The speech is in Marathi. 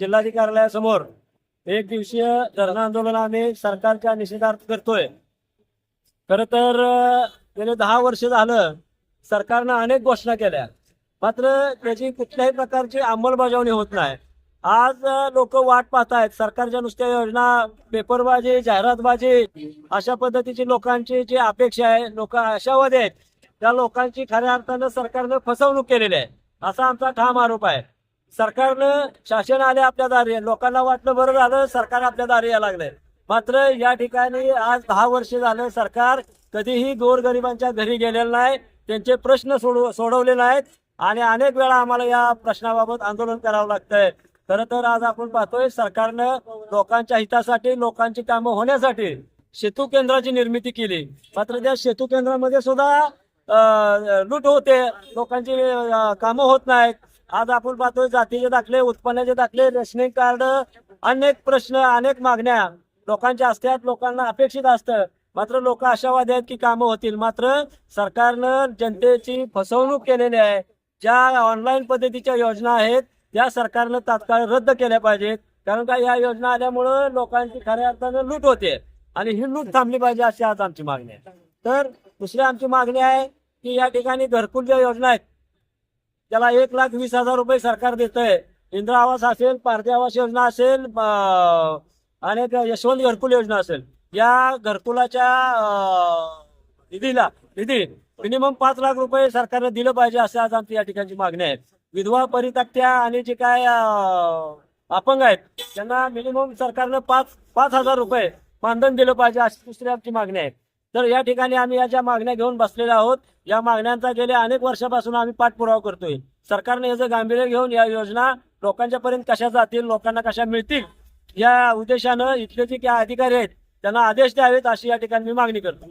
जिल्हाधिकाऱ्यासमोर एक दिवसीय धरणं आंदोलन आम्ही सरकारच्या निषेधार्थ करतोय. खर तर गेले दहा वर्ष झालं सरकारनं अनेक घोषणा केल्या. मात्र त्याची कुठल्याही प्रकारची अंमलबजावणी होत नाही. आज लोक वाट पाहतायत. सरकारच्या नुसत्या योजना पेपरबाजी जाहिरातबाजी अशा पद्धतीची लोकांची जी अपेक्षा आहे लोक आशावादी आहेत त्या लोकांची खऱ्या अर्थानं सरकारनं फसवणूक केलेली आहे. असा आमचा ठाम आरोप आहे. सरकारनं शासन आले आपल्या दारी लोकांना वाटलं बरं झालं सरकार आपल्या दारी यायला लागलंय. मात्र या ठिकाणी आज दहा वर्ष झालं सरकार कधीही गोरगरिबांच्या घरी गेलेलं नाही त्यांचे प्रश्न सोडव सोडवले नाहीत आणि अनेक वेळा आम्हाला या प्रश्नाबाबत आंदोलन करावं लागतंय. खरं तर आज आपण पाहतोय सरकारनं लोकांच्या हितासाठी लोकांची कामं होण्यासाठी सेतू केंद्राची निर्मिती केली. मात्र त्या सेतू केंद्रामध्ये सुद्धा लूट होते. लोकांची कामं होत नाहीत. आज आपण पाहतोय जातीचे दाखले उत्पन्नाचे दाखले रेशनिंग कार्ड अनेक प्रश्न अनेक मागण्या. लोकांच्या असतात लोकांना अपेक्षित असतं. मात्र लोक आशावादी आहेत की कामं होतील. मात्र सरकारनं जनतेची फसवणूक केलेली आहे. ज्या ऑनलाईन पद्धतीच्या योजना आहेत त्या सरकारनं तात्काळ रद्द केल्या पाहिजेत. कारण का या योजना आल्यामुळं लोकांची खऱ्या अर्थानं लूट होते. आणि ही लूट थांबली पाहिजे अशी आज आमची मागणी आहे. तर दुसरी आमची मागणी आहे की या ठिकाणी घरकुल ज्या योजना आहेत त्याला एक लाख वीस हजार रुपये सरकार देतंय. इंदिरा आवास असेल पारधी आवास योजना असेल अनेक यशवंत घरकुल योजना असेल. या घरकुलाच्या निधीला निधी मिनिमम पाच लाख रुपये सरकारनं दिलं पाहिजे असं आज आमची या ठिकाणची मागणी आहे. विधवा परितक्त्या आणि जे काय अपंग आहेत त्यांना मिनिमम सरकारनं पाच पाच हजार रुपये मानधन दिलं पाहिजे अशी दुसरी आमची मागणी आहे. तर या ठिकाणी आम्ही या ज्या मागण्या घेऊन बसलेल्या आहोत. या मागण्यांचा गेल्या अनेक वर्षापासून आम्ही पाठपुरावा करतोय. सरकारने याचं गांभीर्य घेऊन या योजना लोकांच्या पर्यंत कशा जातील लोकांना कशा मिळतील या उद्देशानं इथले जे काही अधिकारी आहेत त्यांना आदेश द्यावेत अशी या ठिकाणी मी मागणी करतो.